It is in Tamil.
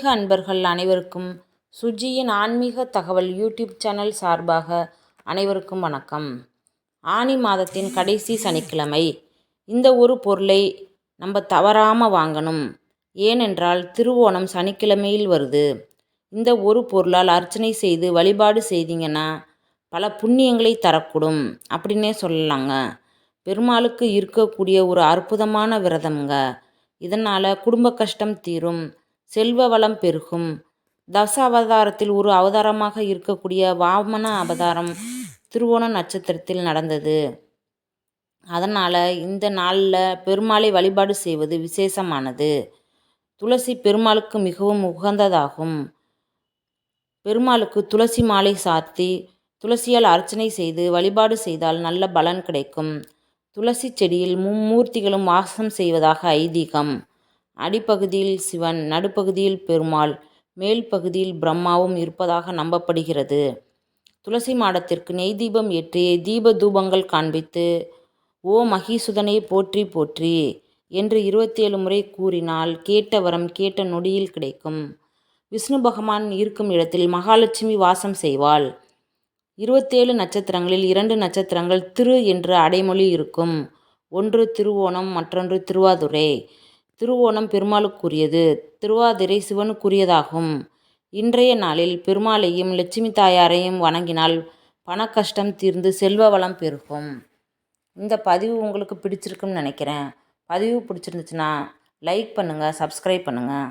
ஆன்மீக அன்பர்கள் அனைவருக்கும் சுஜியின் ஆன்மீக தகவல் யூடியூப் சேனல் சார்பாக அனைவருக்கும் வணக்கம். ஆனி மாதத்தின் கடைசி சனிக்கிழமை. இந்த ஒரு பொருளை நம்ம தவறாமல் வாங்கணும். ஏனென்றால் திருவோணம் சனிக்கிழமையில் வருது. இந்த ஒரு பொருளால் அர்ச்சனை செய்து வழிபாடு செய்தீங்கன்னா பல புண்ணியங்களை தரக்கூடும் அப்படின்னே சொல்லலாங்க. பெருமாளுக்கு இருக்கக்கூடிய ஒரு அற்புதமான விரதம்ங்க. இதனால் குடும்ப கஷ்டம் தீரும். செல்வ வளம் பெருகும். தச அவதாரத்தில் ஒரு அவதாரமாக இருக்கக்கூடிய வாமன அவதாரம் திருவோண நட்சத்திரத்தில் நடந்தது. அதனால் இந்த நாளில் பெருமாளை வழிபாடு செய்வது விசேஷமானது. துளசி பெருமாளுக்கு மிகவும் உகந்ததாகும். பெருமாளுக்கு துளசி மாலை சாத்தி துளசியால் அர்ச்சனை செய்து வழிபாடு செய்தால் நல்ல பலன் கிடைக்கும். துளசி செடியில் மும்மூர்த்திகளும் வாசம் செய்வதாக ஐதீகம். அடிப்பகுதியில் சிவன் நடுப்பகுதியில் பெருமாள் மேல் பகுதியில் பிரம்மாவும் இருப்பதாக நம்பப்படுகிறது. துளசி மாடத்திற்கு நெய் தீபம் ஏற்றி தீப தூபங்கள் காண்பித்து ஓ மகிசுதனை போற்றி போற்றி என்று இருபத்தேழு முறை கூறினால் கேட்ட வரம் கேட்ட நொடியில் கிடைக்கும். விஷ்ணு பகவான் இருக்கும் இடத்தில் மகாலட்சுமி வாசம் செய்வாள். இருபத்தேழு நட்சத்திரங்களில் இரண்டு நட்சத்திரங்கள் திரு என்ற அடைமொழி இருக்கும். ஒன்று திருவோணம் மற்றொன்று திருவாதுரை. திருவோணம் பெருமாளுக்குரியது. திருவாதிரை சிவனுக்குரியதாகும். இன்றைய நாளில் பெருமாளையும் லட்சுமி தாயாரையும் வணங்கினால் பணக்கஷ்டம் தீர்ந்து செல்வ வளம் பெருகும். இந்த பதிவு உங்களுக்கு பிடிச்சிருக்குன்னு நினைக்கிறேன். பதிவு பிடிச்சிருந்துச்சுன்னா லைக் பண்ணுங்கள் சப்ஸ்கிரைப் பண்ணுங்கள்